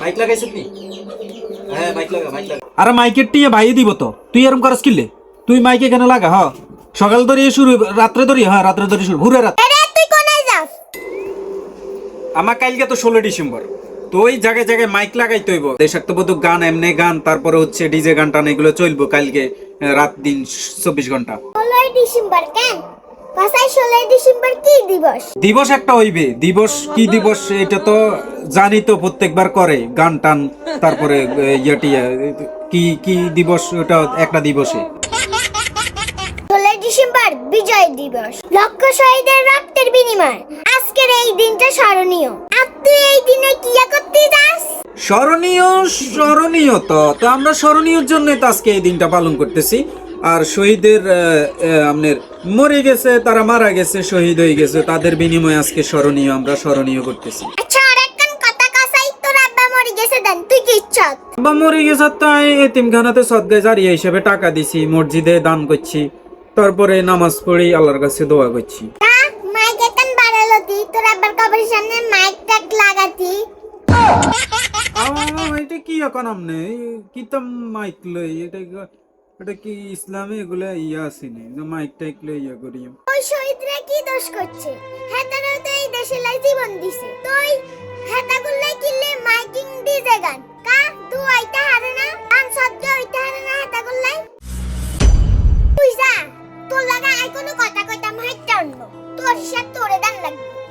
Mic লাগাইছিস নি? হ্যাঁ mic লাগা মাইক লাগা। আরে মাইকের টিয়ে ভাই দিব তো। তুই এরম করাস কিনলে তুই মাইকে কেন লাগা হ। সকাল ধরে শুরু রাত্রে ধরি হ্যাঁ রাত্রে ধরে শুরু ঘুরে রাত। তুই কোনায় যাস? আমার কালকে তো ষোলো ডিসেম্বর। তো ওই জায়গায় জায়গায় মাইক লাগাই তৈব দেশাত্মবোধক গান এমনি গান তারপরে হচ্ছে ডিজে গান টান এগুলো চলবো কালকে রাত দিন চব্বিশ ঘণ্টা। ষোলোই ডিসেম্বর কেন? ভাষায় ষোলোই ডিসেম্বর কি দিবস? দিবস একটা হইবে। দিবস কি দিবস এটা তো জানি তো প্রত্যেকবার করে গান টান তারপরে আহ, কি কি দিবস ওটা একটা দিবসে। ষোলোই ডিসেম্বর বিজয় দিবস। লক্ষ শহীদের রক্তের বিনিময়। আজকের এই দিনটা স্মরণীয়। আর তুই এই দিনে কি করতে যাস? স্মরণীয় স্মরণীয় তো। তো আমরা স্মরণীয়র জন্য তো আজকে এই দিনটা পালন করতেছি। আর শহীদের আপনার মরে গেছে তারা মারা গেছে শহীদ হয়ে গেছে তাদের বিনিময়ে আজকে স্মরণীয় আমরা স্মরণীয় করতেছি। আচ্ছা বা মরে গেছে তাই এতিমখানাতে সদগায় জারিয়া হিসেবে টাকা দিছি মসজিদে দান করছি তারপরে নামাজ পড়ি আল্লাহর কাছে দোয়া করছি। এটা কি এখন আমনে কি তো মাইক লই এটা এটা কি ইসলামে এগুলো ইয়া আসেনি? যে মাইক টাইকলে ইয়া করি ওই শহীদরা কি দোষ করছে? হ্যাঁ তো এই দেশে লাই জীবন দিছে। তুই হ্যাঁ তাগুলো কিনলে মাইকিং ডিজে গান। কা, দু আইতা হারে না আন সদ্য আইতা হারে না হ্যাঁ তাগুলাই তুই যা, তোর লাগা আই কোনো কথা কইতাম হাইটা আনব। তোর হিসাব তোরে দান লাগবে।